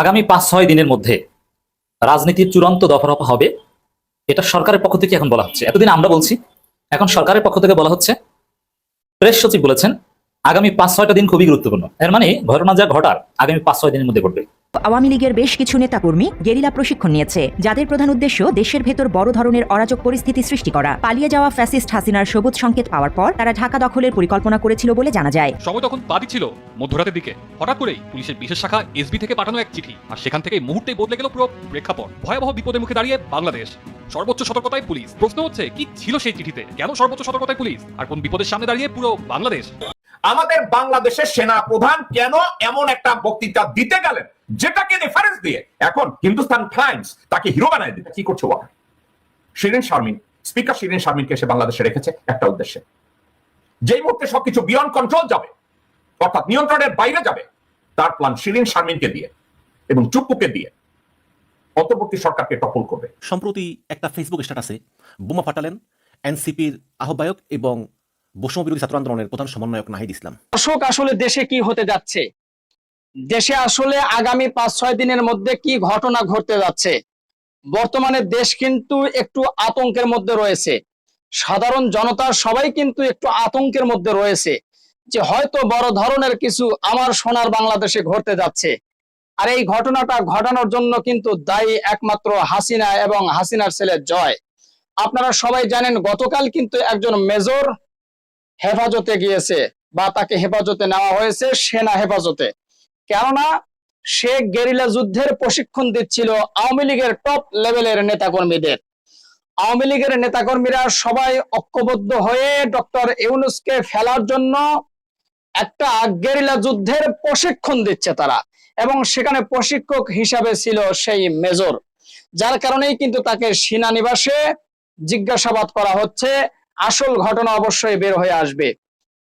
আগামী পাঁচ, ছয় দিনের মধ্যে রাজনীতির চূড়ান্ত দফারফা হবে, এটা সরকারের পক্ষ থেকে এখন বলা হচ্ছে। এতদিন আমরা বলছি, এখন সরকারের পক্ষ থেকে বলা হচ্ছে, প্রেস সচিব বলেছেন, আগামী পাঁচ, ছয়টা দিন খুবই গুরুত্বপূর্ণ। এর মানে ঘটনা যা ঘটার, আগামী পাঁচ, ছয় দিনের মধ্যে ঘটবে। আওয়ামী লীগের বেশ কিছু নেতাকর্মী গেরিলা প্রশিক্ষণ নিয়েছে যাদের প্রধান উদ্দেশ্য দেশের ভেতর বড় ধরনের অরাজক পরিস্থিতি সৃষ্টি করা। পালিয়ে যাওয়া ফ্যাসিস্ট হাসিনার সবুজ সংকেত পাওয়ার পর তারা ঢাকা দখলের পরিকল্পনা করেছিল বলে জানা যায়। সময় তখন বাদী ছিল মধ্যরাতের দিকে। হঠাৎ করেই পুলিশের বিশেষ শাখা এসবি থেকে পাঠানো এক চিঠি আর সেখান থেকে মুহূর্তেই বদলে গেল পুরো প্রেক্ষাপট। ভয়াবহ বিপদের মুখে দাঁড়িয়ে বাংলাদেশ। সর্বোচ্চ সতর্কতায় পুলিশ। প্রশ্ন হচ্ছে কি ছিল সেই চিঠিতে? কেন সর্বোচ্চ সতর্কতায় পুলিশ? আর কোন বিপদের সামনে দাঁড়িয়ে পুরো বাংলাদেশ? আমাদের বাংলাদেশের সেনা প্রধান কেন এমন একটা বক্তৃতা দিতে গেলেন? যেটাকে রেফারেন্স দিয়ে এখন হিন্দুস্তান টাইমস তাকে হিরো বানায় দিতে কি করছে ওরা শিরিন শারমিন। স্পিকার শিরিন শারমিনকে সে বাংলাদেশে রেখেছে একটা উদ্দেশ্যে। যেই মুহূর্তে সবকিছু বিয়ন্ড কন্ট্রোল যাবে অর্থাৎ নিয়ন্ত্রণের বাইরে যাবে তার প্ল্যান শিরিন শারমিনকে দিয়ে এবং চুপ্পুকে দিয়ে অন্তর্বর্তী সরকারকে টপল করবে। সম্প্রতি একটা ফেসবুক স্ট্যাটাসে বোমা ফাটালেন এনসিপির আহ্বায়ক এবং বৈষম্য বিরোধী ছাত্র আন্দোলনের প্রধান সমন্বয়ক নাহিদ ইসলাম। দর্শক আসলে দেশে কি হতে যাচ্ছে? দেশে আসলে আগামী পাঁচ, ছয় দিনের মধ্যে কি ঘটনা ঘটতে যাচ্ছে? বর্তমানে দেশ কিন্তু একটু আতঙ্কের মধ্যে রয়েছে। সাধারণ জনতা সবাই কিন্তু একটু আতঙ্কের মধ্যে রয়েছে যে হয়তো বড় ধরনের কিছু আমার সোনার বাংলাদেশে ঘটতে যাচ্ছে। আর এই ঘটনাটা ঘটানোর জন্য কিন্তু দায়ী একমাত্র হাসিনা এবং হাসিনার ছেলে জয়। আপনারা সবাই জানেন, গতকাল কিন্তু একজন মেজর হেফাজতে গিয়েছে বা তাকে হেফাজতে নেওয়া হয়েছে, সেনা হেফাজতে। কেননা সে গেরিলা যুদ্ধের প্রশিক্ষণ দিচ্ছিল আওয়ামী লীগের টপ লেভেলের নেতাকর্মীদের। আওয়ামী লীগের নেতাকর্মীরা সবাই ঐক্যবদ্ধ হয়ে ডক্টর ইউনুসকে ফেলার জন্য একটা গেরিলা যুদ্ধের প্রশিক্ষণ দিচ্ছে তারা এবং সেখানে প্রশিক্ষক হিসাবে ছিল সেই মেজর। যার কারণেই কিন্তু তাকে সেনানিবাসে জিজ্ঞাসাবাদ করা হচ্ছে। আসল ঘটনা অবশ্যই বের হয়ে আসবে।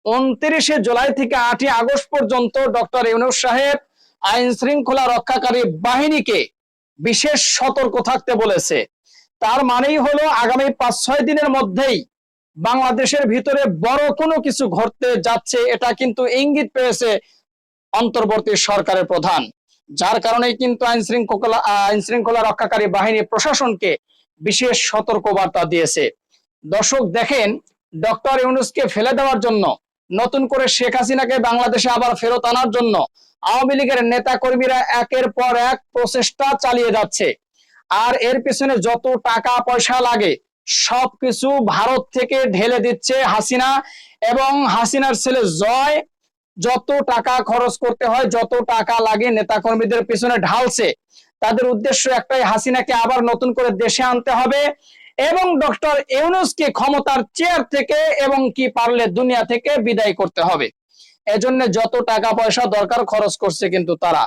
উনত্রিশে জুলাই থেকে আটই আগস্ট পর্যন্ত ডক্টর ইউনুস সাহেব আইন শৃঙ্খলা রক্ষাকারী বাহিনীকে বিশেষ সতর্ক থাকতে বলেছে। তার মানেই হলো আগামী পাঁচ ছয় দিনের মধ্যেই বাংলাদেশের ভিতরে বড় কোনো কিছু ঘটতে যাচ্ছে, এটা কিন্তু ইঙ্গিত পেয়েছে অন্তর্বর্তী সরকারের প্রধান। যার কারণে কিন্তু আইন শৃঙ্খলা আইন শৃঙ্খলা রক্ষাকারী বাহিনী প্রশাসনকে বিশেষ সতর্কবার্তা দিয়েছে। দর্শক দেখেন, ডক্টর ইউনুসকে ফেলে দেওয়ার জন্য নতুন করে শেখ হাসিনাকে বাংলাদেশে আবার ফেরত আনার জন্য আওয়ামী লীগের নেতা কর্মীরা একের পর এক প্রচেষ্টা চালিয়ে যাচ্ছে। আর এর পিছনে যত টাকা পয়সা লাগে, সবকিছু ভারত থেকে ঢেলে দিচ্ছে হাসিনা এবং হাসিনার ছেলে জয়। যত টাকা খরচ করতে হয়, যত টাকা লাগে নেতা কর্মীদের পিছনে ঢালছে। তাদের উদ্দেশ্য একটাই, হাসিনাকে আবার নতুন করে দেশে আনতে হবে। এবং ডক্টর ইউনুসকে ক্ষমতার চেয়ার থেকে এবং কি পারলে দুনিয়া থেকে বিদায় করতে হবে। এজন্য যত টাকা পয়সা দরকার খরচ করছে কিন্তু তারা।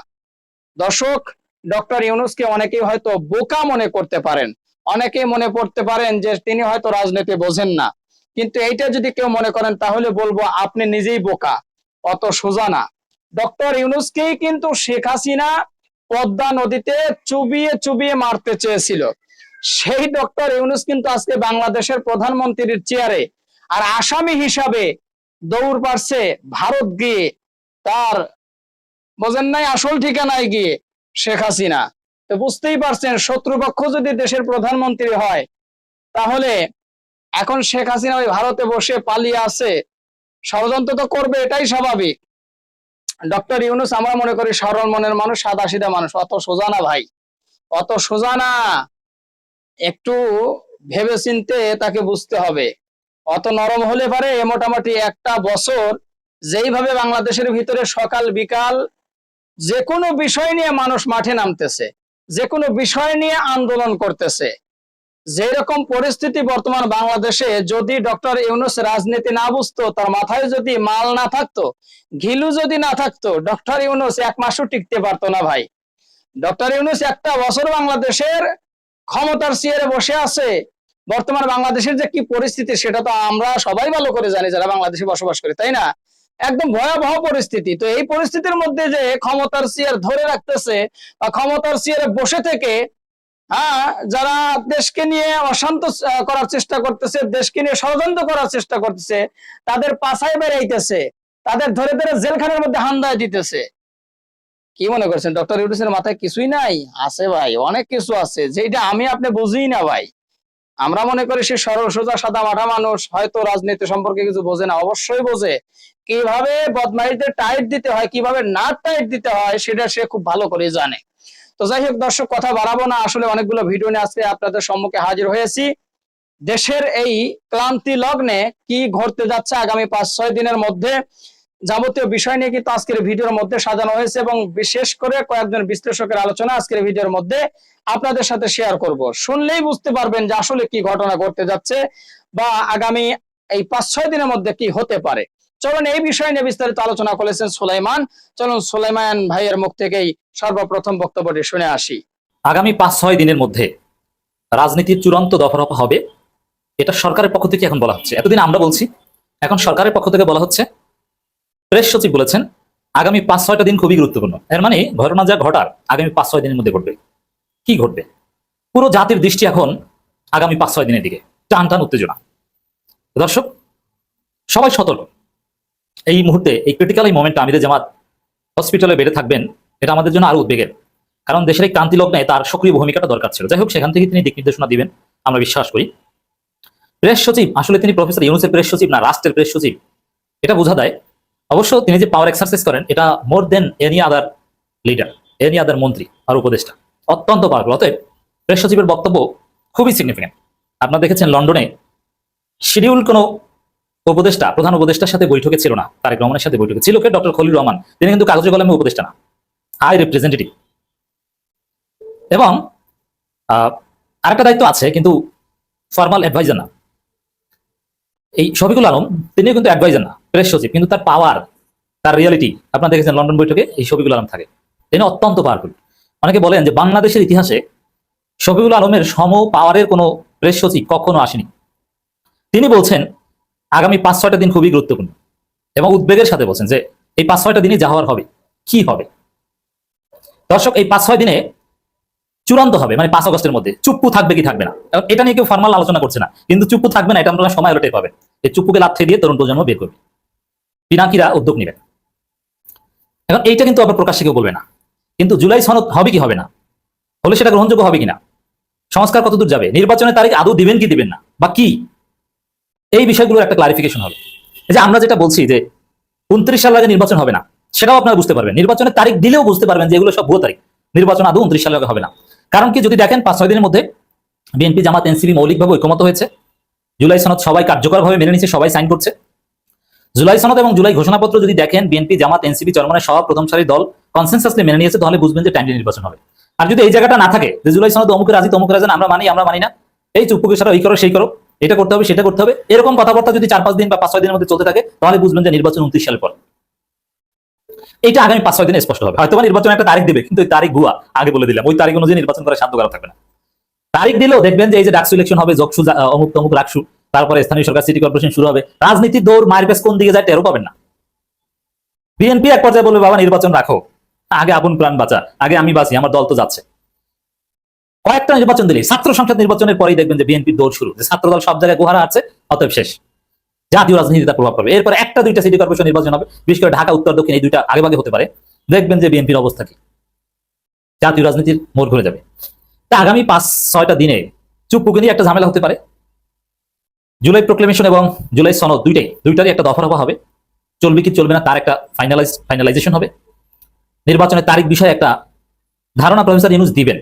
দর্শক, ডক্টর ইউনুসকে অনেকেই হয়তো বোকা মনে করতে পারেন। অনেকেই মনে করতে পারেন যে তিনি হয়তো রাজনীতি বোঝেন না। কিন্তু এইটা যদি কেউ মনে করেন, তাহলে বলব আপনি নিজেই বোকা, অত সোজা না। ডক্টর ইউনুসকেই কিন্তু শেখ হাসিনা পদ্মা নদীতে চুবিয়ে চুবিয়ে মারতে চেয়েছিল। সেই ডক্টর ইউনুস কিন্তু আজকে বাংলাদেশের প্রধানমন্ত্রীর চেয়ারে। আর আসামি হিসাবে দৌড় পারছে ভারত গিয়ে। তার বোঝেন নাই আসল ঠিকানায় গিয়ে শেখ হাসিনা। তো বুঝতেই পারছেন, শত্রুপক্ষ যদি দেশের প্রধানমন্ত্রী হয়, তাহলে এখন শেখ হাসিনা ওই ভারতে বসে পালিয়ে আছে ষড়যন্ত্র তো করবে, এটাই স্বাভাবিক। ডক্টর ইউনুস, আমরা মনে করি সরল মনের মানুষ সাদা মানুষ। অত সোজা না ভাই। অত সোজা না। একটু ভেবে চিনতে তাকে বুঝতে হবে। অত নরম হলে পারে মোটামুটি একটা বছর যেইভাবে বাংলাদেশের ভিতরে সকাল, বিকাল যে কোনো বিষয় নিয়ে মানুষ মাঠে নামতেছে যে কোনো বিষয় নিয়ে আন্দোলন করতেছে। যেরকম পরিস্থিতি বর্তমান বাংলাদেশে, যদি ডক্টর ইউনুস রাজনীতি না বুঝতো, তার মাথায় যদি মাল না থাকতো, ঘিলু যদি না থাকতো, ডক্টর ইউনুস এক মাসও টিকতে পারতো না ভাই। ডক্টর ইউনুস একটা বছর বাংলাদেশের ক্ষমতার চেয়ারে বসে আছে। বর্তমান বাংলাদেশের যে কি পরিস্থিতি, সেটা তো আমরা সবাই ভালো করে জানি যারা বাংলাদেশে বসবাস করি, তাই না? একদম ভয়াবহ পরিস্থিতি। তো এই পরিস্থিতির মধ্যে যে ক্ষমতার চেয়ার ধরে রাখতেছে বা ক্ষমতার চেয়ারে বসে থেকে হ্যাঁ যারা দেশকে নিয়ে অশান্ত করার চেষ্টা করতেছে, দেশকে নিয়ে ষড়যন্ত্র করার চেষ্টা করতেছে, তাদের পাছায় বেড়াইতেছে, তাদের ধরে ধরে জেলখানার মধ্যে হান্দায় দিতেছে। কি মনে করছেন? ডক্টর ইউনুসের মাথায় কিছুই নাই? আছে ভাই, অনেক কিছু আছে যেটা আমি আপনি বুঝি না ভাই। আমরা মনে করি সে সরল, সোজা, সাদা, মাঠা মানুষ, হয়তো রাজনীতি সম্পর্কে কিছু বোঝে না, অবশ্যই বোঝে। কীভাবে বদমাইশদের টাইট দিতে হয়, কীভাবে না টাইট দিতে হয়, সেটা সে খুব ভালো করে জানে। তো যাই হোক দর্শক, কথা বাড়াবো না, আসলে অনেকগুলো ভিডিও নিয়ে আজকে আপনাদের সম্মুখে হাজির হয়েছি। দেশের এই ক্লান্তি লগ্নে কি ঘটতে যাচ্ছে আগামী পাঁচ ছয় দিনের মধ্যে? যাবতীয় বিষয় নিয়ে কিন্তু আজকের ভিডিওর মধ্যে সাজানো হয়েছে এবং বিশেষ করে কয়েকজন বিশ্লেষকের আলোচনা আজকের ভিডিওর মধ্যে আপনাদের সাথে শেয়ার করব। শুনলেই বুঝতে পারবেন যে আসলে কি ঘটনা ঘটতে যাচ্ছে বা আগামী এই পাঁচ ছয় দিনের মধ্যে কি হতে পারে। চলুন এই বিষয় নিয়ে বিস্তারিত আলোচনা করেছেন সুলাইমান। চলুন সুলাইমান ভাইয়ের মুখ থেকেই সর্বপ্রথম বক্তব্যটি শুনে আসি। আগামী পাঁচ ছয় দিনের মধ্যে রাজনীতির চূড়ান্ত দফারফা হবে, এটা সরকারের পক্ষ থেকে এখন বলা হচ্ছে। এতদিন আমরা বলছি, এখন সরকারের পক্ষ থেকে বলা হচ্ছে প্রেস সচিব বলেছেন, আগামী পাঁচ ছয়টা দিন খুবই গুরুত্বপূর্ণ। এর মানে ঘটনা যা ঘটার, আগামী পাঁচ ছয় দিনের মধ্যে ঘটবে। কি ঘটবে? পুরো জাতির দৃষ্টি এখন আগামী পাঁচ ছয় দিনের দিকে। টান টান উত্তেজনা। দর্শক, সবাই সতর্ক। এই মুহূর্তে, এই ক্রিটিক্যাল এই মোমেন্টে আমিরে জামাত হসপিটালে বেড়ে থাকবেন, এটা আমাদের জন্য আরও উদ্বেগের। কারণ দেশের এই ক্রান্তি লগ্নে তার সক্রিয় ভূমিকাটা দরকার ছিল। যাই হোক, সেখান থেকে তিনি দিক নির্দেশনা দিবেন, আমরা বিশ্বাস করি। প্রেস সচিব, আসলে তিনি প্রফেসর ইউনুসের প্রেস সচিব না, রাষ্ট্রের প্রেস সচিব, এটা বোঝা দেয় অবশ্য তিনি যে পাওয়ার এক্সারসাইজ করেন, এটা more than any other leader any other মন্ত্রী আর উপদেষ্টা, অত্যন্ত পাওয়ারফুল অতএব প্রেস সচিবের বক্তব্য খুবই সিগনিফিকেন্ট আপনারা দেখেছেন লন্ডনে শিডিউল কোনো উপদেষ্টা, প্রধান উপদেষ্টার সাথে বৈঠকে ছিল না, তারেক রহমানের সাথে বৈঠকে ছিল কে? ডক্টর খলিল রহমান। তিনি কিন্তু কাগজে কলমে উপদেষ্টা না হাই রিপ্রেজেন্টেটিভ এবং আরেকটা দায়িত্ব আছে, কিন্তু ফর্মাল অ্যাডভাইজার না। এই শফিকুল আলম, তিনিও কিন্তু অ্যাডভাইজার না। প্রেস সচিব, কিন্তু তার পাওয়ার তার রিয়ালিটি আপনারা দেখেছেন লন্ডন বৈঠকে এই শফিকুল আলম থাকে। তিনি অত্যন্ত পাওয়ারফুল অনেকে বলেন যে বাংলাদেশের ইতিহাসে শফিকুল আলমের সম পাওয়ারের কোনো প্রেস সচিব কখনো আসেনি। তিনি বলছেন, আগামী পাঁচ ছয়টা দিন খুবই গুরুত্বপূর্ণ এবং উদ্বেগের সাথে বলছেন যে এই পাঁচ ছয়টা দিনে যা হওয়ার হবে, কি হবে? দর্শক, এই পাঁচ ছয় দিনে চূড়ান্ত হবে মানে পাঁচ আগস্টের মধ্যে। চুপ্পু থাকবে কি থাকবে না? এটা নিয়ে কেউ ফর্মাল আলোচনা করছে না। কিন্তু চুপ্পু থাকবে না, এটা আমরা সময় হলে টের পাবেন। এই চুপ্পুকে লাথে দিয়ে তরুণ প্রজন্ম বের করবে। পিনাকিরা উদ্যোগ নেবেন। এখন এইটা কিন্তু আবার প্রকাশ্যে কেউ বলবে না। কিন্তু জুলাই সনদ হবে কি হবে না? হলে সেটা গ্রহণযোগ্য হবে কিনা? সংস্কার কতদূর যাবে? নির্বাচনের তারিখ আদৌ দিবেন কি দিবেন না? বা কি? এই বিষয়গুলোর একটা ক্লারিফিকেশন হবে। এই যে আমরা যেটা বলছি যে উনত্রিশ সাল আগে নির্বাচন হবে না, সেটাও আপনারা বুঝতে পারবেন। নির্বাচনের তারিখ দিলেও বুঝতে পারবেন যে এগুলো সব ভুয়ো তারিখ। নির্বাচন আদৌ উনত্রিশ সাল আগে হবে না। কারণ কি যদি দেখেন, পাঁচ, ছয় দিনের মধ্যে বিএনপি, জামাত, এনসিপি, মৌলিকভাবে ঐকমত হয়েছে। জুলাই সনদ সবাই কার্যকরভাবে মেনে নিচ্ছে সবাই সাইন করছে। জুলাই সনদ এবং জুলাই ঘোষণাপত্র যদি দেখেন, বিএনপি, জামাত, এনসিপি চরমনের সব প্রথম সারির দল কনসেন্সাসলি মেনে নিয়েছে, তাহলে বুঝবেন যে টাইমলি নির্বাচন হবে। আর যদি এই জায়গাটা না থাকে, যে জুলাই সনদ অমুক রাজি তমুক রাজি আমরা মানি আমরা মানি না, এই চুপুকে সারা এই করো, সেই করো, এটা করতে হবে, সেটা করতে হবে, এরকম কথাবার্তা যদি চার পাঁচ দিন বা পাঁচ ছয় দিনের মধ্যে চলতে থাকে, তাহলে বুঝবেন যে নির্বাচন উনত্রিশ সালের পর। এটা আগামী পাঁচ ছয় দিনে স্পষ্ট হবে। হয়তো নির্বাচন একটা তারিখ দেবে, কিন্তু ওই তারিখ ভুয়া, আগে বলে দিলাম। ওই তারিখ অনুযায়ী নির্বাচন করার সাধ্য করা থাকবে না। তারিখ দিলেও দেখবেন যে এই যে ডাকসু ইলেকশন হবে জকসু অমুক তমুক রাখসু তারপরে স্থানীয় সরকার সিটি কর্পোরেশন শুরু হবে। রাজনীতির দৌড় পেস কোন দিকে যায় টেরও পাবেন না। বিএনপি এক পর্যায়ে বলবে, বাবা, নির্বাচন রাখো। আগে আপন প্রাণ বাঁচা, আগে আমি বাঁচি, আমার দল তো যাচ্ছে। কয়েকটা নির্বাচন দিলে ছাত্র সংসদ নির্বাচনের পরেই দেখবেন যে বিএনপির দৌড় শুরু। যে ছাত্র দল সব জায়গায় গুহারা আছে, অতএব শেষ। জাতীয় রাজনীতি তার প্রভাব পড়বে। এরপর একটা দুইটা সিটি কর্পোরেশন নির্বাচন হবে। বিশেষ করে ঢাকা, উত্তর, দক্ষিণ, এই দুইটা আগে ভাগে হতে পারে। দেখবেন যে বিএনপির অবস্থা কি। জাতীয় রাজনীতির মোড় ঘুরে যাবে। তা আগামী পাঁচ, ছয়টা দিনে চুপ নিয়ে একটা ঝামেলা হতে পারে। জুলাই প্রোক্লেমেশন এবং জুলাই সনদ দুইটাই, দুইটারই একটা দফা হবে। চলবে কি চলবে না, তার একটা ফাইনালাইজ ফাইনালাইজেশন হবে। নির্বাচনের তারিখ বিষয়ে একটা ধারণা প্রফেসর ইউনুস দিবেন।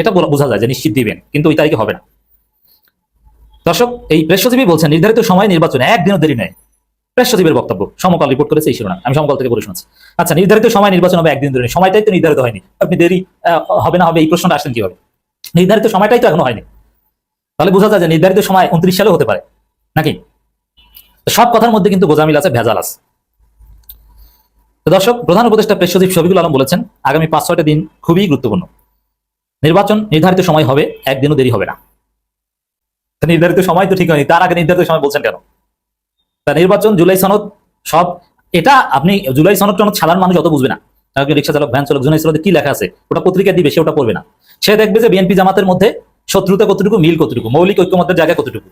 এটা বোঝা যায় যে নিশ্চিত দিবেন, কিন্তু ওই তারিখে হবে না। দর্শক, এই প্রেস সচিবই বলছেন, নির্ধারিত সময় নির্বাচনে একদিনও দেরি নেই প্রেস সচিবের বক্তব্য, সমকাল রিপোর্ট করেছে এই শিরোনাম। আমি সমকাল থেকে বলে শুনছি আচ্ছা নির্ধারিত সময় নির্বাচন হবে একদিন দেরি। সময়টাই তো নির্ধারিত হয়নি। আপনি দেরি হবে না হবে এই প্রশ্নটা আসলেন কীভাবে? নির্ধারিত সময়টাই তো এখনও হয়নি। তাহলে বোঝা যায় যে নির্ধারিত সময় উনত্রিশ সালেও হতে পারে, নাকি? সব কথার মধ্যে কিন্তু গোজামিল আছে, ভেজাল আছে। দর্শক, প্রধান উপদেষ্টা প্রেস শফিকুল আলম বলেছেন, আগামী পাঁচ ছয়টা দিন খুবই গুরুত্বপূর্ণ। নির্বাচন নির্ধারিত সময় হবে, একদিনও দেরি হবে না। নির্ধারিত সময় তো ঠিক হয়নি, তার আগে নির্ধারিত সময় বলছেন কেন? তা নির্বাচন, জুলাই সনদ, সব, এটা আপনি জুলাই সনদ টনদ সাধারণ মানুষ অত বুঝবে না। রিক্সা চালক, ভ্যান চালক জুলাই সনদে কি লেখা আছে, ওটা পত্রিকা দিবে, সে ওটা পড়বে না। সে দেখবে যে বিএনপি জামাতের মধ্যে শত্রুতা কতটুকু, মিল কতটুকু, মৌলিক ঐক্যমতের জায়গা কতটুকু?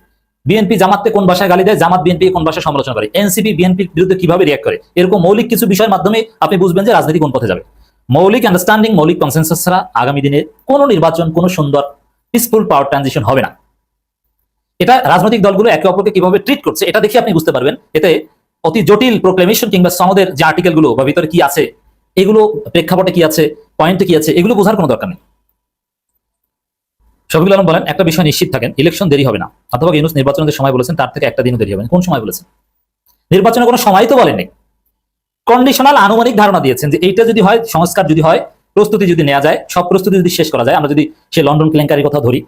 বিএনপি জামাতকে কোন ভাষায় গালি দেয়, জামাত বিএনপি কোন ভাষায় সমালোচনা করে? এনসিপি বিএনপির বিরুদ্ধে কীভাবে রিয়াক্ট করে? এরকম মৌলিক কিছু বিষয়ের মাধ্যমে আপনি বুঝবেন যে রাজনীতি কোন পথে যাবে। মৌলিক আন্ডারস্ট্যান্ডিং মৌলিক কনসেন্সাস ছাড়া আগামী দিনে কোনো নির্বাচন, কোনো সুন্দর পিসফুল পাওয়ার ট্রানজিশন হবে না। এটা রাজনৈতিক দলগুলো একে অপরকে কীভাবে ট্রিট করছে, এটা দেখে আপনি বুঝতে পারবেন। এতে অতি জটিল প্রোক্লেমেশন কিংবা সনদের যে আর্টিকেলগুলো বা ভিতরে কি আছে, এগুলো প্রেক্ষাপটে কি আছে পয়েন্টে কি আছে, এগুলো বোঝার কোনো দরকার নেই। শফিকুল আলম বলেন, একটা বিষয় নিশ্চিত থাকেন ইলেকশন দেরি হবে না। অথবা ইউনুস নির্বাচনের সময় বলেছেন, তার থেকে একটা দিনও দেরি হবে কোন সময় বলেছেন? নির্বাচনের কোনো সময় তো বলেননি। কন্ডিশনাল আনুমানিক ধারণা দিয়েছেন যে এইটা যদি হয়, সংস্কার যদি হয়, প্রস্তুতি যদি নেওয়া যায়, সব প্রস্তুতি যদি শেষ করা যায়, আমরা যদি সে লন্ডন কেলেঙ্কারির কথা ধরি,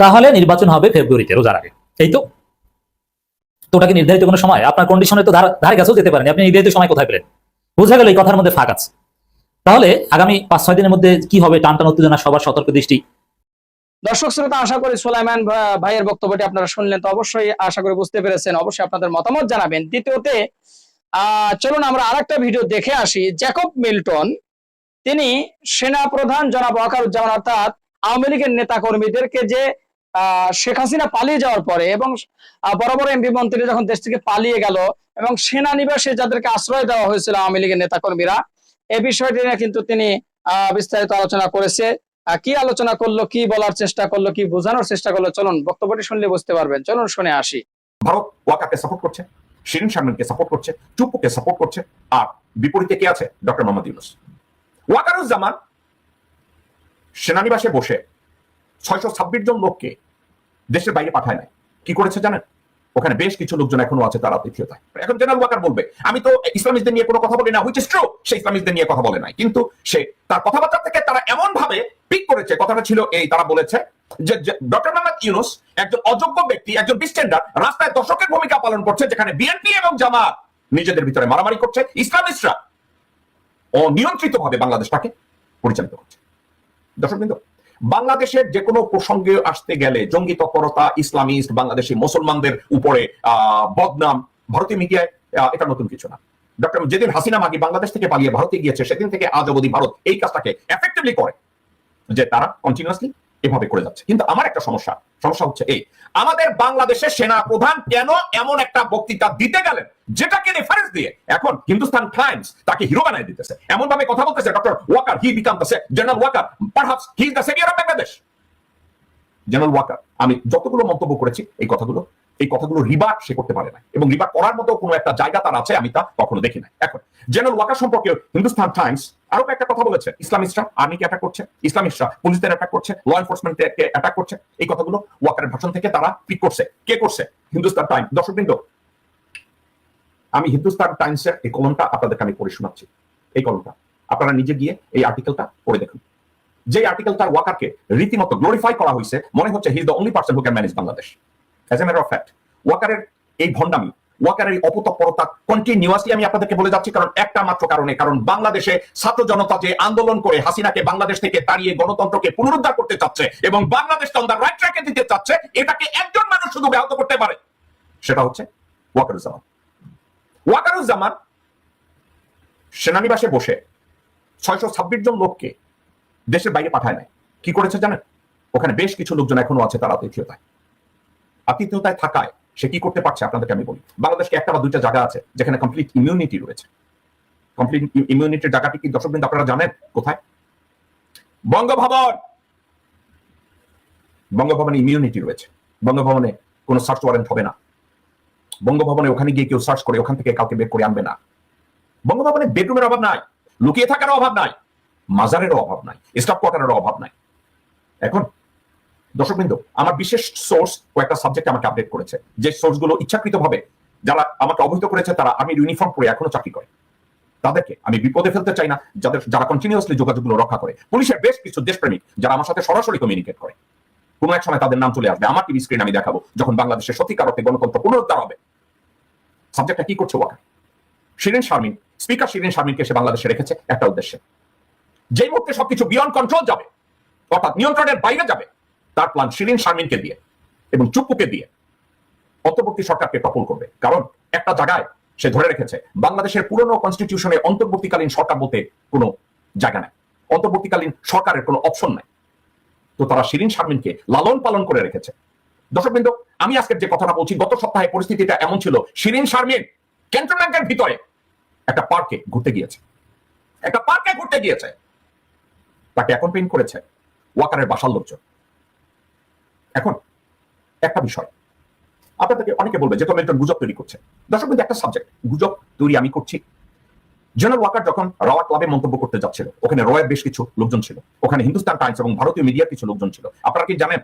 তাহলে নির্বাচন হবে ফেব্রুয়ারিতে, রোজার আগে। এই তো? তো ওটা কি নির্ধারিত কোনো সময়? আপনার কন্ডিশনে তো ধারে কাছেও যেতে পারেন। আপনি নির্ধারিত সময় কোথায় পেলেন? বোঝা গেল এই কথার মধ্যে ফাঁক আছে। তাহলে আগামী পাঁচ ছয় দিনের মধ্যে কি হবে? টান টান উত্তেজনা, সবার সতর্ক দৃষ্টি দর্শক শ্রোতা, আশা করি সোলাইমান ভাইয়ের বক্তব্যটি আপনারা শুনলেন তো অবশ্যই আশা করি বুঝতে পেরেছেন। অবশ্যই আপনাদের মতামত জানাবেন। দ্বিতীয়তে চলুন আমরা আরেকটা ভিডিও দেখে আসি। জ্যাকব মিল্টন, তিনি সেনা প্রধান জনাব ওয়াকারুজ্জামান অর্থাৎ আওয়ামী লীগের নেতা কর্মীদেরকে যে শেখ হাসিনা পালিয়ে যাওয়ার পরে এবং বড় বড় এমপি মন্ত্রী যখন দেশ থেকে পালিয়ে গেল এবং সেনানিবাসে যাদেরকে আশ্রয় দেওয়া হয়েছিল আওয়ামী লীগের নেতা কর্মীরা এই বিষয়টি নিয়ে কিন্তু তিনি বিস্তারিত আলোচনা করেছে। কি আলোচনা করল, কি বলার চেষ্টা করল, কি বোঝানোর চেষ্টা করল, চলুন বক্তব্যটি শুনলে বুঝতে পারবেন। চলুন শুনে আসি। ভারত ওয়াকাকে সাপোর্ট করছে, শিরিন শারমিনকে সাপোর্ট করছে চুপ্পুকে সাপোর্ট করছে, আর বিপরীতে কে আছে? ডক্টর মোহাম্মদ ইউনুস। ওয়াকারুজ্জামান সেনানিবাসে বসে ছয়শো ছাব্বিশ জন লোককে দেশের বাইরে পাঠায় নাই। কি করেছে জানেন? ওখানে বেশ কিছু লোকজন এখনও আছে তারা তৃতীয়তায় এখন জেনারেল ওয়াকার বলবে, আমি তো ইসলামিস্টদের নিয়ে কোনো কথা বলি না হুইচ ইস ট্রু সে ইসলামিস্টদের নিয়ে কথা বলে নাই। কিন্তু সে তার কথাবার্তা থেকে ভাবে পিক করেছে। কথাটা ছিল এই তারা বলেছে যে ডক্টর মোহাম্মদ ইউনুস একজন অযোগ্য ব্যক্তি একজন বিস্টেন্ডার রাস্তায় দর্শকের ভূমিকা পালন করছে যেখানে বিএনপি এবং জামাত নিজেদের ভিতরে মারামারি করছে ইসলামিস্টরা অনিয়ন্ত্রিত ভাবে বাংলাদেশটাকে পরিচালিত করছে। দর্শক বিন্দু বাংলাদেশের যে কোনো প্রসঙ্গে আসতে গেলে জঙ্গি তৎপরতা ইসলামিস্ট বাংলাদেশি মুসলমানদের উপরে আহ, বদনাম ভারতীয় মিডিয়ায় এটা নতুন কিছু না। ডক্টর যেদিন হাসিনা মাগি বাংলাদেশ থেকে পালিয়ে ভারতে গিয়েছে সেদিন থেকে আজ অবধি ভারত এই কাজটাকে এফেক্টিভলি করে। যে তারা কন্টিনিউয়াসলি এভাবে করে যাচ্ছে। কিন্তু আমার একটা সমস্যা সমস্যা হচ্ছে এই, আমাদের বাংলাদেশের সেনা প্রধান কেন এমন একটা বক্তৃতা দিতে গেলেন, যেটাকে রেফারেন্স দিয়ে এখন হিন্দুস্তান টাইমস তাকে হিরো বানায় দিতেছে। এমন ভাবে কথা বলতেছে doctor Waker he became the general Waker perhaps he is the saviour of Bangladesh general Waker আমি যতগুলো মন্তব্য করেছি, এই কথাগুলো এই কথাগুলো রিবাট সে করতে পারে না। এবং রিবাট করার মতো কোনো একটা জায়গা তার আছে, আমি তা কখনো দেখি না। এখন, জেনারেল ওয়াকার সম্পর্কে হিন্দুস্তান টাইমস আরও একটা কথা বলেছে। ইসলামিস্টরা আর্মিকে অ্যাটাক করছে, ইসলামিস্টরা পুলিশদের অ্যাটাক করছে ল এনফোর্সমেন্টকে অ্যাটাক করছে। এই কথাগুলো ওয়াকারের ভাষণ থেকে তারা পিক করছে। কে করছে? হিন্দুস্তান টাইম দর্শকবৃন্দ আমি হিন্দুস্তান টাইমসের এই কলমটা আপনাদেরকে আমি পড়ে শোনাচ্ছি। এই কলমটা, আপনারা নিজে গিয়ে এই আর্টিকেলটা পড়ে দেখুন। যে আর্টিকেলটার ওয়াকারকে রীতিমতো গ্লোরিফাই করা হয়েছে মনে হচ্ছে he is the only person who can manage Bangladesh as a matter of fact ওয়াকারের এই ভণ্ডামি ওয়াকারের এই অপতৎপরতা কন্টিনিউয়াসলি আমি আপনাদেরকে বলে যাচ্ছি, কারণ একটা মাত্র কারণে, কারণ বাংলাদেশে ছাত্র জনতা যে আন্দোলন করে হাসিনাকে বাংলাদেশ থেকে তাড়িয়ে গণতন্ত্রকে পুনরুদ্ধার করতে চাচ্ছে এবং বাংলাদেশকে অন দ্য রাইট ট্র্যাকে দিতে চাচ্ছে, এটাকে একজন মানুষ শুধু ব্যাহত করতে পারে, সেটা হচ্ছে ওয়াকারুজ্জামান ওয়াকারুজ্জামান সেনানিবাসে বসে ছয়শো ছাব্বিশ জন লোককে দেশের বাইরে পাঠায় নাই। কি করেছে জানেন? ওখানে বেশ কিছু লোকজন এখনও আছে তারা আতিথ্যতায় আতিথ্যতায় থাকায় সে কি করতে পারছে আপনাদেরকে আমি বলি। বাংলাদেশকে একটা বা দুইটা জায়গা আছে, যেখানে কমপ্লিট ইমিউনিটি রয়েছে। কমপ্লিট ইমিউনিটির জায়গাটি কি দর্শক বিন্দু আপনারা জানেন? কোথায়? বঙ্গভবন! বঙ্গভবনে ইমিউনিটি রয়েছে। বঙ্গভবনে কোনো সার্চ ওয়ারেন্ট হবে না। বঙ্গভবনে ওখানে গিয়ে কেউ সার্চ করে, ওখান থেকে কাউকে বের করে আনবে না। বঙ্গভবনে বেডরুমের অভাব নাই। লুকিয়ে থাকার অভাব নাই। মাজারেরও অভাব নাই। স্টাফ কোয়ার্টারেরও অভাব নাই। এখন দর্শকবৃন্দ, আমার বিশেষ সোর্স কয়েকটা সাবজেক্ট আমাকে আপডেট করেছে। যে সোর্সগুলো ইচ্ছাকৃতভাবে যারা আমাকে অবহিত করেছে, তারা আমি ইউনিফর্ম পরে এখনও চাকরি করে। তাদেরকে আমি বিপদে ফেলতে চাই না, যাদের যারা কন্টিনিউয়াসলি যোগাযোগগুলো রক্ষা করে। পুলিশের বেশ কিছু দেশপ্রেমিক, যারা আমার সাথে সরাসরি কমিউনিকেট করে। কোনো এক সময় তাদের নাম চলে আসবে। আমার টিভি স্ক্রিন আমি দেখাবো, যখন বাংলাদেশের সত্যিকার অর্থে গণতন্ত্র পুনরুদ্ধার হবে। সাবজেক্টটা কি করছে ওয়াকা? শিরিন শারমিন স্পিকার শিরিন শারমিনকে সে বাংলাদেশে রেখেছে একটা উদ্দেশ্যে। যেই মুহূর্তে সবকিছু বিয়ন্ড কন্ট্রোল যাবে, অর্থাৎ নিয়ন্ত্রণের বাইরে যাবে তার প্ল্যান শিরিন শারমিনকে দিয়ে এবং চুপ্পুকে দিয়ে। অন্তর্বর্তী সরকারকে টপল করবে। কারণ একটা জায়গায় সে ধরে রেখেছে, বাংলাদেশের পুরনো কনস্টিটিউশনে অন্তর্বর্তীকালীন সরকার বলতে কোনো জায়গা নাই। অন্তর্বর্তীকালীন সরকারের কোনো অপশন নাই। তো তারা শিরিন শারমিনকে লালন পালন করে রেখেছে। দর্শকবৃন্দ আমি আজকের যে কথাটা বলছি, গত সপ্তাহে পরিস্থিতিটা এমন ছিল, শিরিন শারমিন ক্যান্টনমেন্টের ভিতরে একটা পার্কে ঘুরতে গিয়েছে। একটা পার্কে ঘুরতে গিয়েছে। তাকে অ্যাকম্পেইন করেছে ওয়াকারের বাসার লোকজন। এখন একটা বিষয়। আপনাদেরকে অনেকে বলবে যে তুমি একজন গুজব তৈরি করছে। দর্শক কিন্তু একটা সাবজেক্ট গুজব তৈরি আমি করছি। জেনারেল ওয়াকার যখন রাওয়া ক্লাবে মন্তব্য করতে যাচ্ছিল, ওখানে রয়ের বেশ কিছু লোকজন ছিল। ওখানে হিন্দুস্তান টাইমস এবং ভারতীয় মিডিয়ার কিছু লোকজন ছিল। আপনারা কি জানেন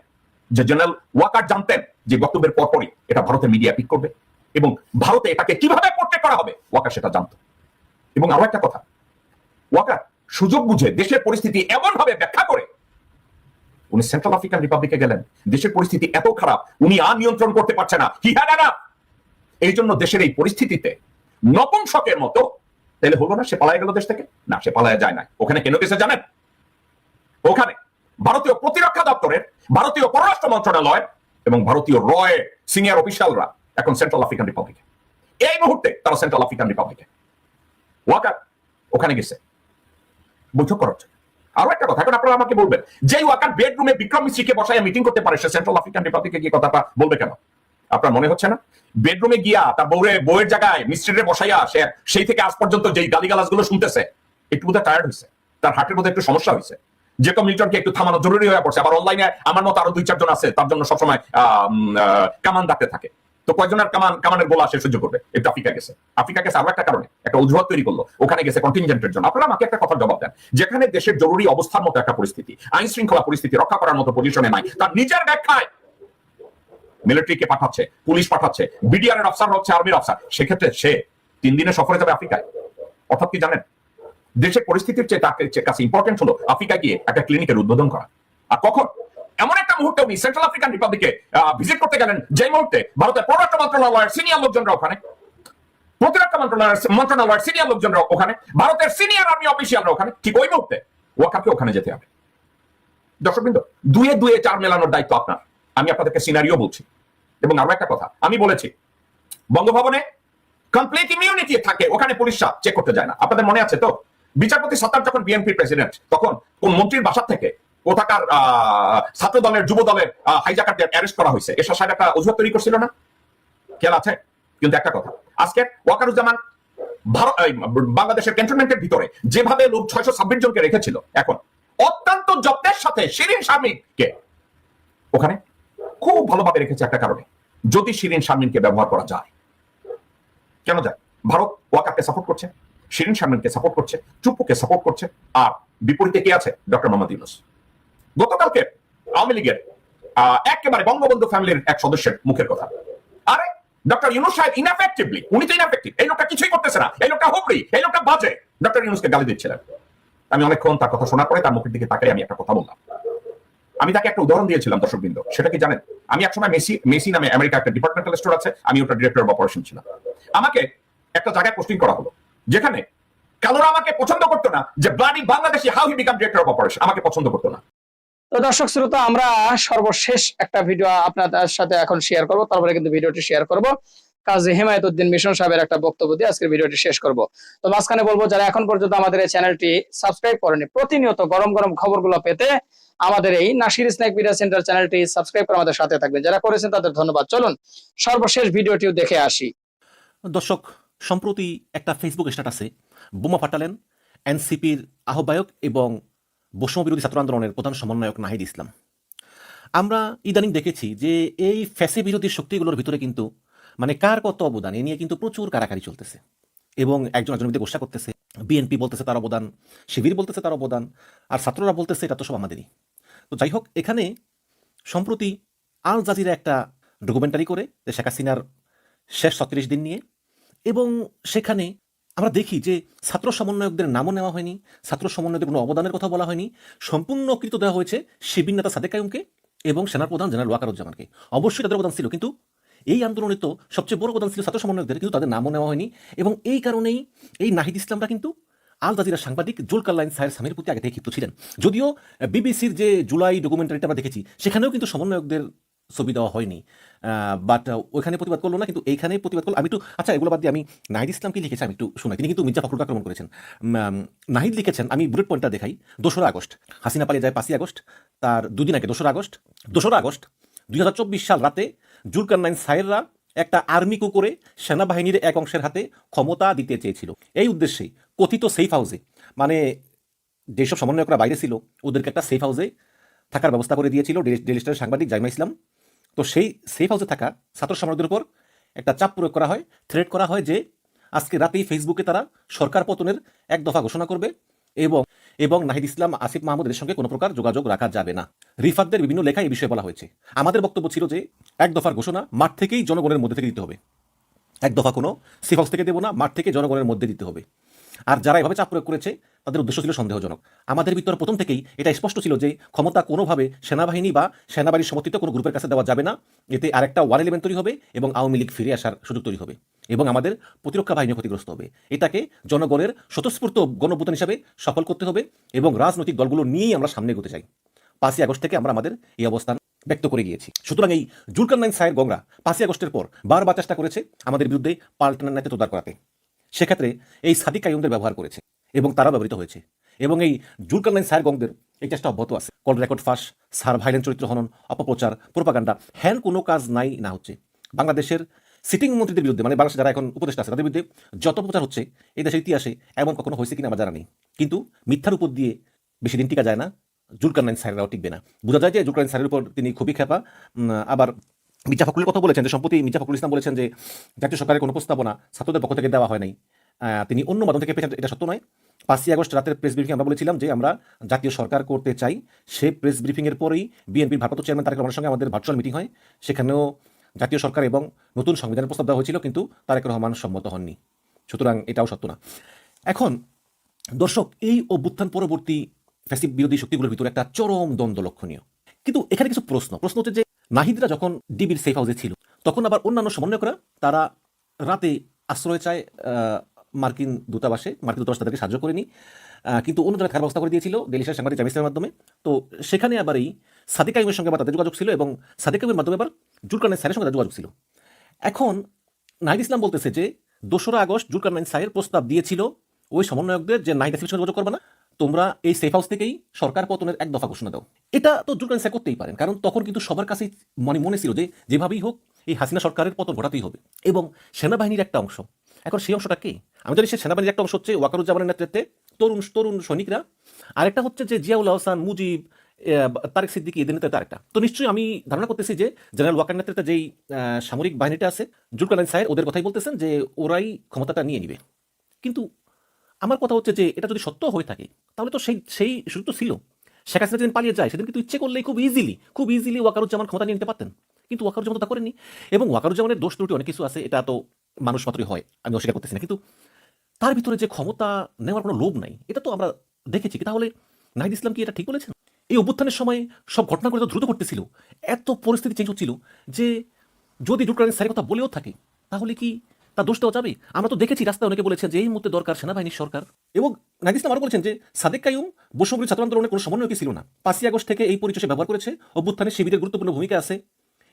যে জেনারেল ওয়াকার জানতেন যে, বক্তব্যের পরপরই এটা ভারতের মিডিয়া পিক করবে এবং ভারতে এটাকে কীভাবে পোর্ট্রেট করা হবে? ওয়াকার সেটা জানত। এবং আরও একটা কথা ওয়াকার সুযোগ বুঝে দেশের পরিস্থিতি এমন ভাবে ব্যাখ্যা করে উনি সেন্ট্রাল আফ্রিকান রিপাবলিকে গেলেন। দেশের পরিস্থিতি এত খারাপ, উনি আর নিয়ন্ত্রণ করতে পারছে না। হি হ্যাড এই জন্য দেশের এই পরিস্থিতিতে নপুংসকের মতো, তাহলে হলো না সে পালায় গেল দেশ থেকে? না, সে পালায় যায় না ওখানে কেন গেছে জানেন? ওখানে ভারতীয় প্রতিরক্ষা দপ্তরের, ভারতীয় পররাষ্ট্র মন্ত্রণালয় এবং ভারতীয় রয় সিনিয়র অফিসিয়ালরা এখন সেন্ট্রাল আফ্রিকান রিপাবলিকে এই মুহূর্তে তারা সেন্ট্রাল আফ্রিকান রিপাবলিকে ওয়াকার, ওখানে গেছে। বৈঠক করার জন্য। আরও একটা কথা, এখন আপনারা আমাকে বলবেন যে ওয়াকার বেডরুমে বিক্রম মিশ্রিকে বসায় মিটিং করতে পারে, সে সেন্ট্রাল আফ্রিকান রিপাবলিকে গিয়ে কথাটা বলবে কেন? আপনার মনে হচ্ছে না? বেডরুমে গিয়া তার বউরে, বউয়ের জায়গায় মিস্ত্রিরে বসাইয়া সে সেই থেকে আজ পর্যন্ত যেই গালিগালাজগুলো শুনতেছে, একটু বোধহয় টায়ার্ড হয়েছে তার হার্টের মধ্যে একটু সমস্যা হয়েছে যে মিল্টনকে একটু থামানো জরুরি হয়ে পড়ছে, আবার অনলাইনে আমার মতো আরও দুই চারজন আছে, তার জন্য সবসময় কামান ডাকতে থাকে। তো কয়েকজনের কামান, কামানের গোলা সে সহ্য করবে। একটু আফ্রিকা গেছে। আফ্রিকা গেছে আরও একটা কারণে। একটা অজুহাত তৈরি করল। ওখানে গেছে কন্টিনজেন্টের জন্য। আপনারা আমাকে একটা কথা জবাব দেন। যেখানে দেশের জরুরি অবস্থার মতো একটা পরিস্থিতি আইন শৃঙ্খলা পরিস্থিতি রক্ষা করার মতো পজিশনে নাই, তার নিজের ব্যাখ্যায় মিলিটারিকে পাঠাচ্ছে পুলিশ পাঠাচ্ছে বিডিআর এর অফিসার হচ্ছে আর্মির অফিসার সেক্ষেত্রে সে তিন দিনে সফরে যাবে আফ্রিকায়। অর্থাৎ কি জানেন? দেশের পরিস্থিতির চেয়ে তার কাছে ইম্পর্টেন্ট হলো আফ্রিকা গিয়ে একটা ক্লিনিকের উদ্বোধন করা। আর কখন? এমন একটা মুহূর্তে উনি সেন্ট্রাল আফ্রিকান রিপাবলিকে ভিজিট করতে গেলেন যে মুহূর্তে ভারতের পররাষ্ট্র মন্ত্রণালয়ের সিনিয়র লোকজনরা ওখানে। প্রতিরক্ষা মন্ত্রণালয়ের মন্ত্রণালয়ের সিনিয়র লোকজনরা ওখানে, ভারতের সিনিয়র আর্মি অফিসিয়ালরা ওখানে, ঠিক ওই মুহূর্তে ওয়াকারকে ওখানে যেতে হবে। দর্শকবৃন্দ, দুয়ে দুয়ে চার মেলানোর দায়িত্ব আপনার। আমি আপনাদেরকে সিনারিও বলছি। এবং আরও একটা কথা, আমি বলেছি, বঙ্গভবনে কমপ্লিট ইমিউনিটি থাকে, ওখানে পুলিশরা চেক করতে যায় না। আপনাদের মনে আছে তো? বিচারপতি সত্তার যখন বিএনপি প্রেসিডেন্ট তখন কোন মন্ত্রীর বাসার থেকে কোথাকার ছাত্র দলের যুব দলের হাইজাকারদের অ্যারেস্ট করা হয়েছে। এসব সাহেব একটা অজুহাত তৈরি করছিল না? খেয়াল আছে? কিন্তু একটা কথা। আজকে ওয়াকারুজ্জামান ভারত বাংলাদেশের ক্যান্টনমেন্টের ভিতরে যেভাবে লোক ছয়শো ছাব্বিশ জনকে রেখেছিল এখন, অত্যন্ত যত্নের সাথে শিরিন শারমিনকে ওখানে খুব ভালোভাবে রেখেছে একটা কারণে। যদি শিরিন শারমিনকে ব্যবহার করা যায়, কেন যায়? ভারত ওয়াকারকে সাপোর্ট করছে, শিরিন শারমিনকে সাপোর্ট করছে, চুপ্পুকে সাপোর্ট করছে, আর বিপরীতে কে আছে? ডক্টর মোহাম্মদ ইউনুস। গতকালকে আওয়ামী লীগের একেবারে বঙ্গবন্ধু ফ্যামিলির এক সদস্যের মুখের কথা। আরে, ডক্টর ইউনুস সাহেব ইনএফেক্টিভলি উনি তো ইনএফেক্টিভ এই লোকটা কিছুই করতেছে না, এই লোকটা হুপড়ি এই লোকটা বাজে, ডক্টর ইউনুসকে গালি দিচ্ছিলেন। আমি অনেকক্ষণ তার কথা শোনার পরে তার মুখের দিকে তাকাই, আমি একটা কথা বললাম। আমি তাকে একটা উদাহরণ দিয়েছিলাম, দর্শকবৃন্দ, সেটা কি জানেন? আমি একসময় মেসি মেসি নামে আমেরিকা একটা ডিপার্টমেন্টাল স্টোর আছে, আমি ওটা ডিরেক্টর অফ অপারেশন ছিলাম। আমাকে একটা জায়গায় পোস্টিং করা হলো, যেখানে কালোরা আমাকে পছন্দ করতো না যে bloody Bangladeshi how he became director of operation আমাকে পছন্দ করতো না। তো দর্শক শ্রোতা, আমরা সর্বশেষ একটা ভিডিও আপনাদের সাথে এখন শেয়ার করব। তারপরে কিন্তু ভিডিওটি শেয়ার করব। কাজী হেমায়তুদ্দিন মিশন সাহেবের একটা বক্তব্য দিয়ে আজকের ভিডিওটি শেষ করব। তো মাঝখানে বলব, যারা এখন পর্যন্ত আমাদের এই চ্যানেলটি সাবস্ক্রাইব করেনি, প্রতিনিয়ত গরম গরম খবরগুলো পেতে আমাদের এই নাসির স্ন্যাক মিডিয়া সেন্টার চ্যানেলটি সাবস্ক্রাইব করে আমাদের সাথে থাকবেন। যারা করেছেন তাদের ধন্যবাদ। চলুন, সর্বশেষ ভিডিওটিও দেখে আসি। দর্শক, সম্প্রতি একটা ফেসবুক স্ট্যাটাসে বোমা ফাটালেন এনসিপির আহ্বায়ক এবং বৈষম্য বিরোধী ছাত্র আন্দোলনের প্রধান সমন্বয়ক নাহিদ ইসলাম। আমরা ইদানিং দেখেছি যে এই ফ্যাসি বিরোধী শক্তিগুলোর ভিতরে কিন্তু মানে কার কত অবদান, এ নিয়ে কিন্তু প্রচুর কারাকারি চলতেছে। এবং একজন একজনের মধ্যে গোসা করতেছে, বিএনপি বলতেছে তার অবদান, শিবির বলতেছে তার অবদান, আর ছাত্ররা বলতেছে এটা তো সব আমাদেরই। তো যাই হোক, এখানে সম্প্রতি আল জাজিরা একটা ডকুমেন্টারি করে শেখ হাসিনার শেষ ছত্রিশ দিন নিয়ে, এবং সেখানে আমরা দেখি যে ছাত্র সমন্বয়কদের নামও নেওয়া হয়নি, ছাত্র সমন্বয়কদের কোনো অবদানের কথা বলা হয়নি সম্পূর্ণ কৃত দেওয়া হয়েছে শিবির নেতা সাদেক কায়ুমকে এবং সেনার প্রধান জেনারেল ওয়াকারুজ্জামানকে। অবশ্যই তাদের অবদান ছিল, কিন্তু এই আন্দোলনে তো সবচেয়ে বড় অবদান ছিল ছাত্র সমন্বয়কদের, কিন্তু তাদের নামও নেওয়া হয়নি এবং এই কারণেই এই নাহিদ ইসলামরা কিন্তু আল জাজিরা সাংবাদিক জুলকাল্লাইন সাহের স্বামীর প্রতি আগে থেকে ক্ষিপ্ত ছিলেন। যদিও বিবিসির যে জুলাই ডকুমেন্টারিটা আমরা দেখেছি, সেখানেও কিন্তু সমন্বয়কদের ছবি দেওয়া হয়নি। বাট ওইখানে প্রতিবাদ করল না, কিন্তু এইখানে প্রতিবাদ করল। আমি একটু আচ্ছা এগুলো বাদ দিয়ে আমি নাহিদ ইসলামকে লিখেছি, আমি একটু শোনাই। তিনি কিন্তু মির্জা ফখরুল আক্রমণ করেছেন। নাহিদ লিখেছেন, আমি বুলেট পয়েন্টটা দেখাই, দোসরা আগস্ট। হাসিনা পালিয়ে যায় পাঁচই আগস্ট, তার দুদিন আগে, দোসরা আগস্ট। দোসরা আগস্ট, দুই হাজার চব্বিশ সাল রাতে জুলকান্নাইন সাহেররা একটা আর্মি কু করে সেনাবাহিনীর এক অংশের হাতে ক্ষমতা দিতে চেয়েছিল। এই উদ্দেশ্যেই কথিত সেফ হাউসে মানে যেসব সমন্বয়করা বাইরে ছিল, ওদেরকে একটা সেফ হাউসে থাকার ব্যবস্থা করে দিয়েছিল। ডেলি স্টারের সাংবাদিক জাইমা ইসলাম তো সেই সেফ হাউসে থাকা ছাত্র সমাজদের উপর একটা চাপ প্রয়োগ করা হয় থ্রেট করা হয় যে আজকে রাতেই ফেসবুকে তারা সরকার পতনের এক দফা ঘোষণা করবে এবং এবং নাহিদ ইসলাম, আসিফ মাহমুদের সঙ্গে কোনো প্রকার যোগাযোগ রাখা যাবে না। রিফাতদের বিভিন্ন লেখায় এই বিষয়ে বলা হয়েছে। আমাদের বক্তব্য ছিল যে এক দফার ঘোষণা মাঠ থেকেই জনগণের মধ্যে থেকে দিতে হবে। এক দফা কোনো সেফ হাউস থেকে দেবো না, মাঠ থেকে জনগণের মধ্যে দিতে হবে। আর যারা এভাবে চাপ প্রয়োগ করেছে, তাদের উদ্দেশ্য ছিল সন্দেহজনক। আমাদের ভিতর প্রথম থেকেই এটা স্পষ্ট ছিল যে ক্ষমতা কোনোভাবে সেনাবাহিনী বা সেনাবাহিনীর সমর্থিত কোনো গ্রুপের কাছে দেওয়া যাবে না। এতে আরেকটা ওয়ান এলিমেন্ট তৈরি হবে এবং আওয়ামী লীগ ফিরে আসার সুযোগ তৈরি হবে এবং আমাদের প্রতিরক্ষা বাহিনী ক্ষতিগ্রস্ত হবে। এটাকে জনগণের স্বতঃস্ফূর্ত গণভূতন হিসাবে সফল করতে হবে এবং রাজনৈতিক দলগুলো নিয়েই আমরা সামনে এগোতে চাই। পাঁচই আগস্ট থেকে আমরা আমাদের এই অবস্থান ব্যক্ত করে গিয়েছি। সুতরাং এই জুলকান্নাইন সায়ের গংরা পাঁচই আগস্টের পর বারবার চেষ্টা করেছে আমাদের বিরুদ্ধে পাল্টানের নেতৃত্ব তোদার করাতে। সেক্ষেত্রে এই সাদিক কাইমদের ব্যবহার করেছে এবং তারা ব্যবহৃত হয়েছে। এবং এই জুলকান্নাইন সায়ের গংদের এই চেষ্টা অব্যাহত আছে। কল রেকর্ড ফাঁস সার ভাইলেন্ট চরিত্র হনন, অপপ্রচার, প্রোপাগান্ডা হ্যান কোনো কাজ নাই না হচ্ছে। বাংলাদেশের সিটিং মন্ত্রীদের বিরুদ্ধে মানে বাংলাদেশে যারা এখন উপদেষ্টা আছে, তাদের বিরুদ্ধে যত প্রচার হচ্ছে, এই দেশের ইতিহাসে এমন কখনো হয়েছে কিনা আমার জানা নেই। কিন্তু মিথ্যার উপর দিয়ে বেশি দিন টিকা যায় না জুলকান্নাইন স্যারেরাও টিকবে না। বোঝা যায় যে জুলকান্নাইন স্যারের উপর তিনি খুবই খেপা আবার মির্জা ফখরুলের কথা বলেছেন যে, সম্প্রতি মির্জা ফখরুল ইসলাম বলেছেন যে, জাতীয় সরকারের কোনো প্রস্তাবনা ছাত্রদের পক্ষ থেকে দেওয়া হয় নাই। তিনি অন্য মাধ্যম থেকে পেয়েছেন, এটা সত্য নয়। পাঁচই আগস্ট রাতের প্রেস ব্রিফিং আমরা বলেছিলাম যে, আমরা জাতীয় সরকার করতে চাই। সেই প্রেস ব্রিফিংয়ের পরেই বিএনপির ভারপ্রাপ্ত চেয়ারম্যান তারেক রহমানের সঙ্গে আমাদের ভার্চুয়াল মিটিং হয়। সেখানেও জাতীয় সরকার এবং নতুন সংবিধানের প্রস্তাব দেওয়া হয়েছিল, কিন্তু তারেক রহমান সম্মত হননি। সুতরাং এটাও সত্য না। এখন, দর্শক, এই অভ্যুত্থান পরবর্তী ফ্যাসিভ বিরোধী শক্তিগুলোর ভিতরে একটা চরম দ্বন্দ্ব লক্ষণীয়। কিন্তু এখানে কিছু প্রশ্ন। প্রশ্ন হচ্ছে যে নাহিদরা যখন ডিবির সেফ হাউসে ছিল, তখন আবার অন্যান্য সমন্বয়করা, তারা রাতে আশ্রয় চায় মার্কিন দূতাবাসে, মার্কিন দূতাবাস তাদেরকে সাহায্য করেনি। কিন্তু অন্য জায়গায় থাকার ব্যবস্থা করে দিয়েছিল ডেলিশার সাংবাদিক জামিসের মাধ্যমে, তো সেখানে আবার এই সাদিক আইমের সঙ্গে আবার তাদের যোগাযোগ ছিল এবং সাদিক আইমের মাধ্যমে আবার জুলকানের স্যারের সঙ্গে যোগাযোগ ছিল। এখন নাহিদ ইসলাম বলতেছে যে, দোসরা আগস্ট জুলকারনাইন সাহের প্রস্তাব দিয়েছিল ওই সমন্বয়কদের যে নাহিদ আসিফের সঙ্গে যোগাযোগ করবে না তোমরা এই সেফ হাউস থেকেই সরকার পতনের এক দফা ঘোষণা দাও। এটা তো জুলকারনাইন সাহেব করতেই পারেন, কারণ তখন কিন্তু সবার কাছেই মানে মনে ছিল যে যেভাবেই হোক এই হাসিনা সরকারের পতন ঘটাতেই হবে। এবং সেনাবাহিনীর একটা অংশ, এখন সেই অংশটা কি? আমি জানি সে সেনাবাহিনীর একটা অংশ হচ্ছে ওয়াকারুজ্জামানের নেতৃত্বে তরুণ তরুণ সৈনিকরা। আরেকটা হচ্ছে যে জিয়াউল হাসান, মুজিব তারেক সিদ্দিকি, এদের নেতৃত্বে আরেকটা। তো নিশ্চয়ই আমি ধারণা করতেছি যে জেনারেল ওয়াকার নেতৃত্বে যেই সামরিক বাহিনীটা আছে জুলকারনাইন সাহেব ওদের কথাই বলতেছেন যে ওরাই ক্ষমতাটা নিয়ে নিবে। কিন্তু আমার কথা হচ্ছে যে এটা যদি সত্য হয়ে থাকে, তাহলে তো সেই সেই সুযোগ তো ছিল। শেখ হাসিনা যেদিন পালিয়ে যায় সেদিন কিন্তু ইচ্ছে করলেই খুব ইজিলি খুব ইজিলি ওয়াকারুজ্জামান ক্ষমতা নিয়ে নিতে পারতেন। কিন্তু ওয়াকারুজ্জামান তো করেননি। এবং ওয়াকারুজ্জামানের দোষ ত্রুটি অনেক কিছু আছে, এটা তো মানুষ মাত্রই হয়, আমি অস্বীকার করতেছি না। কিন্তু তার ভিতরে যে ক্ষমতা নেওয়ার কোনো লোভ নাই, এটা তো আমরা দেখেছি। তাহলে নাহিদ ইসলাম কি এটা ঠিক বলেছেন? এই অভ্যুত্থানের সময় সব ঘটনাগুলো তো দ্রুত ঘটতেছিল। এত পরিস্থিতি চেঞ্জ হচ্ছিল যে যদি জুটকারের স্যারের কথা বলেও থাকে, তাহলে কি তার দোষ দেওয়া যাবে? আমরা তো দেখেছি রাস্তায় অনেকে বলেছেন যে এই মুহূর্তে দরকার সেনাবাহিনীর সরকার। এবং ইসলাম আরও বলেছেন যে সাদেক কাইম বৈষম্যবিরোধী ছাত্র আন্দোলনের কোনো সমন্বয় ছিল না। পাঁচই আগস্ট থেকে এই পরিচয় ব্যবহার করেছে। অভ্যুত্থানে শিবিরের গুরুত্বপূর্ণ ভূমিকা আছে।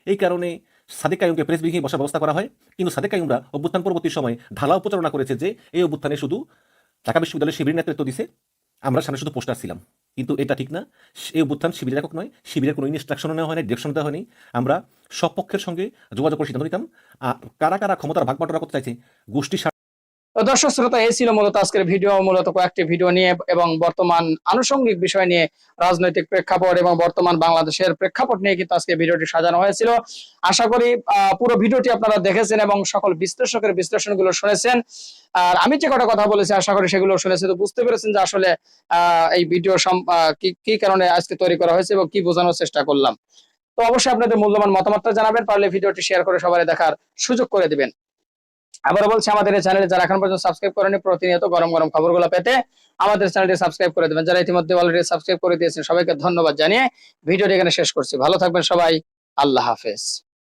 এই কারণে সাদেক কাইমকে প্রেস ব্রিফিংয়ে বসার ব্যবস্থা করা হয়। কিন্তু সাদেক কায়ুমরা অভ্যুত্থান পরবর্তী সময় ঢালাও প্রচারণা করেছে যে এই অভ্যুত্থানে শুধু ঢাকা বিশ্ববিদ্যালয়ের শিবির নেতৃত্ব দিছে। আমরা সামনে শুধু পোস্টার ছিলাম। কিন্তু এটা ঠিক না। এই অভ্যুত্থান শিবিরের একক নয়, শিবিরের কোনো ইনস্ট্রাকশনও নেওয়া হয়নি ডিরেকশন দেওয়া হয়নি। আমরা সব পক্ষের সঙ্গে যোগাযোগ করে সিদ্ধান্ত নিতাম। কারা কারা ক্ষমতার ভাগ করতে চাইছে গোষ্ঠী দর্শক শ্রোতা, এই ছিল মূলত আজকের ভিডিও, মূলত কয়েকটি ভিডিও নিয়ে এবং বর্তমান আনুষঙ্গিক বিষয় নিয়ে রাজনৈতিক প্রেক্ষাপট এবং বর্তমান বাংলাদেশের প্রেক্ষাপট নিয়ে কিন্তু আজকে ভিডিওটি সাজানো হয়েছিল। আশা করি পুরো ভিডিওটি আপনারা দেখেছেন এবং সকল বিশ্লেষকের বিশ্লেষণগুলো শুনেছেন। আর আমি যে কটা কথা বলেছি, আশা করি সেগুলো শুনেছেন তো বুঝতে পেরেছেন যে আসলে এই ভিডিও কি কারণে আজকে তৈরি করা হয়েছে এবং কি বোঝানোর চেষ্টা করলাম। তো অবশ্যই আপনাদের মূল্যবান মতামতটা জানাবেন, পারলে ভিডিওটি শেয়ার করে সবাই দেখার সুযোগ করে দিবেন। আবার বলছি, আমাদের চ্যানেলে যারা এখন পর্যন্ত সাবস্ক্রাইব করেনি, প্রতিনিয়ত গরম গরম খবরগুলো পেতে আমাদের চ্যানেলটি সাবস্ক্রাইব করে দেবেন। যারা ইতিমধ্যে অলরেডি সাবস্ক্রাইব করে দিয়েছেন, সবাইকে ধন্যবাদ জানিয়ে ভিডিওটি এখানে শেষ করছি। ভালো থাকবেন সবাই। আল্লাহ হাফেজ।